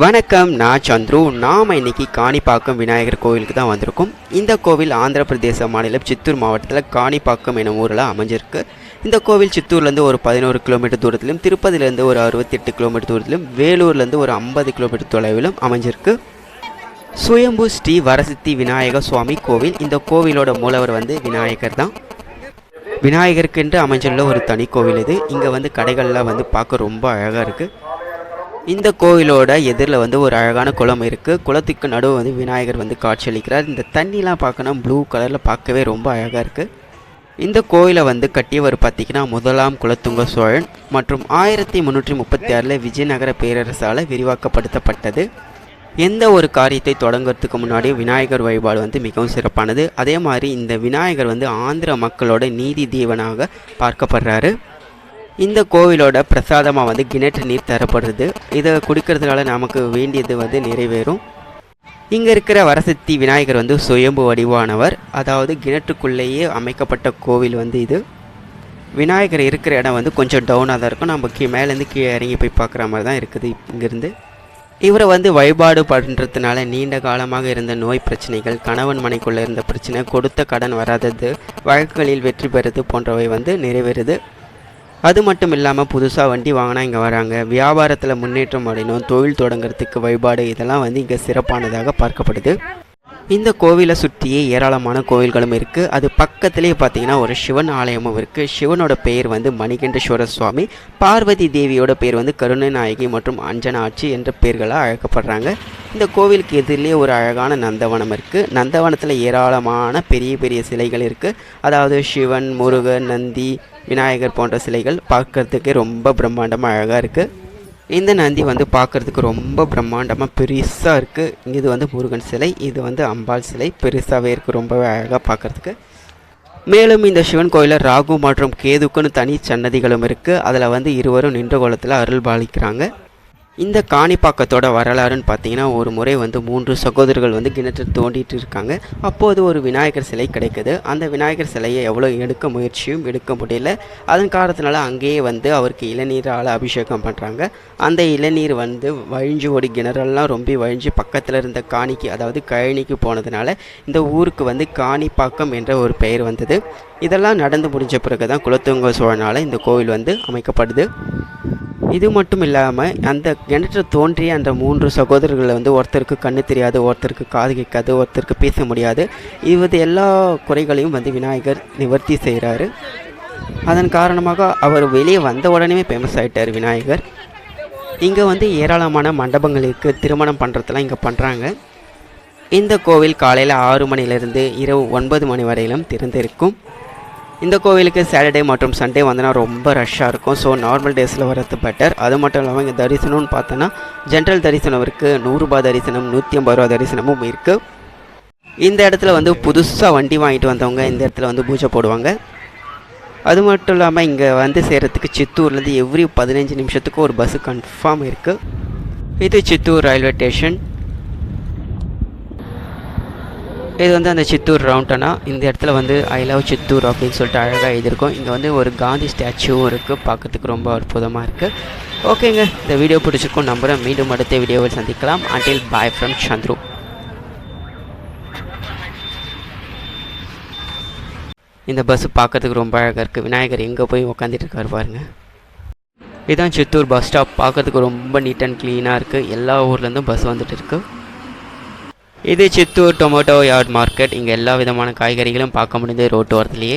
வணக்கம் நான் சந்துரு. நாம் இன்னைக்கு காணிப்பாக்கம் விநாயகர் கோவிலுக்கு தான் வந்திருக்கோம். இந்த கோவில் ஆந்திர பிரதேச மாநிலம் சித்தூர் மாவட்டத்தில் காணிப்பாக்கம் எனும் ஊரில் அமைஞ்சிருக்கு. இந்த கோவில் சித்தூர்லேருந்து ஒரு பதினோரு கிலோமீட்டர் தூரத்திலும் திருப்பதியிலேருந்து ஒரு அறுபத்தெட்டு கிலோமீட்டர் தூரத்திலும் வேலூர்லேருந்து ஒரு ஐம்பது கிலோமீட்டர் தொலைவிலும் அமைஞ்சிருக்கு. சுயம்பு ஸ்ரீ வரசித்தி விநாயக சுவாமி கோவில். இந்த கோவிலோட மூலவர் வந்து விநாயகர் தான். விநாயகருக்கென்று அமைஞ்சுள்ள ஒரு தனி கோவில் இது. இங்கே வந்து கடைகள்லாம் வந்து பார்க்க ரொம்ப அழகாக இருக்குது இந்த கோவிலோட எதிரில் வந்து ஒரு அழகான குளம் இருக்குது குளத்துக்கு நடுவு வந்து விநாயகர் வந்து காட்சியளிக்கிறார். இந்த தண்ணிலாம் பார்க்கணும் ப்ளூ கலரில் பார்க்கவே ரொம்ப அழகாக இருக்குது இந்த கோயிலை வந்து கட்டியவர் பார்த்திங்கன்னா முதலாம் குலத்துங்க சோழன் மற்றும் ஆயிரத்தி முந்நூற்றி முப்பத்தி ஆறில் விஜயநகர பேரரசால் விரிவாக்கப்படுத்தப்பட்டது. எந்த ஒரு காரியத்தை தொடங்குறதுக்கு முன்னாடி விநாயகர் வழிபாடு வந்து மிகவும் சிறப்பானது. அதே மாதிரி இந்த விநாயகர் வந்து ஆந்திர மக்களோட நீதி தீவனாக பார்க்கப்படுறாரு. இந்த கோவிலோட பிரசாதமாக வந்து கிணற்று நீர் தரப்படுறது இதை குடிக்கிறதுனால நமக்கு வேண்டியது வந்து நிறைவேறும். இங்கே இருக்கிற வரசக்தி விநாயகர் வந்து சுயம்பு வடிவானவர். அதாவது கிணற்றுக்குள்ளேயே அமைக்கப்பட்ட கோவில் வந்து இது. விநாயகர் இருக்கிற இடம் வந்து கொஞ்சம் டவுனாக தான் இருக்கும். நம்ம கீ மேலேருந்து கீழே இறங்கி போய் பார்க்குற மாதிரி தான் இருக்குது இங்கேருந்து. இவரை வந்து வழிபாடு பண்ணுறதுனால நீண்ட காலமாக இருந்த நோய் பிரச்சனைகள் கணவன் மனைக்குள்ளே இருந்த பிரச்சனை கொடுத்த கடன் வராதது வழக்குகளில் வெற்றி பெறுது போன்றவை வந்து நிறைவேறுது. அது மட்டும் இல்லாமல் புதுசாக வண்டி வாங்கினா இங்கே வராங்க. வியாபாரத்தில் முன்னேற்றம் அடையணும் தொழில் தொடங்குறதுக்கு வழிபாடு இதெல்லாம் வந்து இங்கே சிறப்பானதாக பார்க்கப்படுது. இந்த கோவிலை சுற்றியே ஏராளமான கோவில்களும் இருக்குது அது பக்கத்துலேயே பார்த்தீங்கன்னா ஒரு சிவன் ஆலயமும் இருக்குது சிவனோட பெயர் வந்து மணிகண்டேஸ்வர சுவாமி. பார்வதி தேவியோட பேர் வந்து கருணநாயகி மற்றும் அஞ்சனாட்சி என்ற பெயர்களாக அழைக்கப்படுறாங்க. இந்த கோவிலுக்கு எதிரிலே ஒரு அழகான நந்தவனம் இருக்குது நந்தவனத்தில் ஏராளமான பெரிய பெரிய சிலைகள் இருக்குது அதாவது சிவன் முருகன் நந்தி விநாயகர் போன்ற சிலைகள் பார்க்குறதுக்கே ரொம்ப பிரம்மாண்டமாக அழகாக இருக்குது இந்த நந்தி வந்து பார்க்கறதுக்கு ரொம்ப பிரம்மாண்டமாக பெருசாக இருக்குது இது வந்து முருகன் சிலை இது வந்து அம்பாள் சிலை. பெருசாகவே இருக்குது ரொம்பவே அழகாக பார்க்கறதுக்கு. மேலும் இந்த சிவன் கோயிலில் ராகு மற்றும் கேதுக்குன்னு தனி சன்னதிகளும் இருக்குது அதில் வந்து இருவரும் நின்ற கோலத்தில் அருள் பாலிக்கிறாங்க. இந்த காணிப்பாக்கத்தோட வரலாறுன்னு பார்த்தீங்கன்னா ஒரு முறை வந்து மூன்று சகோதரர்கள் வந்து கிணற்றில் தோண்டிட்டு இருக்காங்க. அப்போது ஒரு விநாயகர் சிலை கிடைக்குது. அந்த விநாயகர் சிலையை எவ்வளோ எடுக்க முயற்சியும் எடுக்க முடியல. அதன் காரணத்தினால அங்கேயே வந்து அவருக்கு இளநீரால் அபிஷேகம் பண்ணுறாங்க அந்த இளநீர் வந்து வழிஞ்சு ஓடி கிணறெல்லாம் ரொம்ப வழிஞ்சு பக்கத்தில் இருந்த காணிக்கு அதாவது கழனிக்கு போனதுனால இந்த ஊருக்கு வந்து காணிப்பாக்கம் என்ற ஒரு பெயர் வந்தது. இதெல்லாம் நடந்து முடிஞ்ச பிறகு தான் குலத்துங்க சோழனால் இந்த கோவில் வந்து அமைக்கப்படுது. இது மட்டும் இல்லாமல் அந்த கிணற்று தோன்றிய அந்த மூன்று சகோதரர்களை வந்து ஒருத்தருக்கு கண்ணு தெரியாது ஒருத்தருக்கு காது கேட்காது ஒருத்தருக்கு பேச முடியாது. இது எல்லா குறைகளையும் வந்து விநாயகர் நிவர்த்தி செய்கிறாரு அதன் காரணமாக அவர் வெளியே வந்த உடனே ஃபேமஸ் ஆகிட்டார் விநாயகர். இங்கே வந்து ஏராளமான மண்டபங்கள் இருக்குது திருமணம் பண்ணுறதெல்லாம் இங்கே பண்ணுறாங்க இந்த கோவில் காலையில் ஆறு மணிலேருந்து இரவு ஒன்பது மணி வரையிலும் திறந்திருக்கும். இந்த கோவிலுக்கு சாட்டர்டே மற்றும் சண்டே வந்தனா ரொம்ப ரஷ்ஷாக இருக்கும். ஸோ நார்மல் டேஸில் வர்றது பெட்டர் அது மட்டும் இல்லாமல் இங்கே தரிசனம்னு பார்த்தோன்னா ஜென்ரல் தரிசனம் இருக்குது நூறுரூபா தரிசனம் நூற்றி ஐம்பது ரூபா தரிசனமும் இருக்குது இந்த இடத்துல வந்து புதுசாக வண்டி வாங்கிட்டு வந்தவங்க இந்த இடத்துல வந்து பூஜை போடுவாங்க. அது மட்டும் இல்லாமல் இங்கே வந்து சேர்கிறதுக்கு சித்தூர்லேருந்து எவ்ரி பதினஞ்சு நிமிஷத்துக்கு ஒரு பஸ்ஸு கன்ஃபார்ம் இருக்குது இது சித்தூர் ரயில்வே ஸ்டேஷன் இது வந்து அந்த சித்தூர் ரவுண்டனா? இந்த இடத்துல வந்து ஐ லவ் சித்தூர் அப்படின்னு சொல்லிட்டு அழகாக எழுதியிருக்கோம். இங்கே வந்து ஒரு காந்தி ஸ்டாச்சுவும் இருக்குது பார்க்கறதுக்கு ரொம்ப அற்புதமாக இருக்குது ஓகேங்க. இந்த வீடியோ பிடிச்சிருக்கோம் நம்புகிறேன் மீண்டும் அடுத்த வீடியோவில் சந்திக்கலாம். அண்டில் பாய் ஃப்ரம் சந்துரு இந்த பஸ்ஸு பார்க்கறதுக்கு ரொம்ப அழகாக இருக்குது விநாயகர் எங்கே போய் உக்காந்துட்டு இருக்காரு பாருங்க. இதுதான் சித்தூர் பஸ் ஸ்டாப் பார்க்கறதுக்கு ரொம்ப நீட் அண்ட் க்ளீனாக இருக்குது எல்லா ஊர்லேருந்தும் பஸ் வந்துட்டு இருக்குது இது சித்தூர் டொமேட்டோ யார்ட் மார்க்கெட். இங்கே எல்லா விதமான காய்கறிகளும் பார்க்க முடியுது ரோட்டு ஓரத்துலேயே.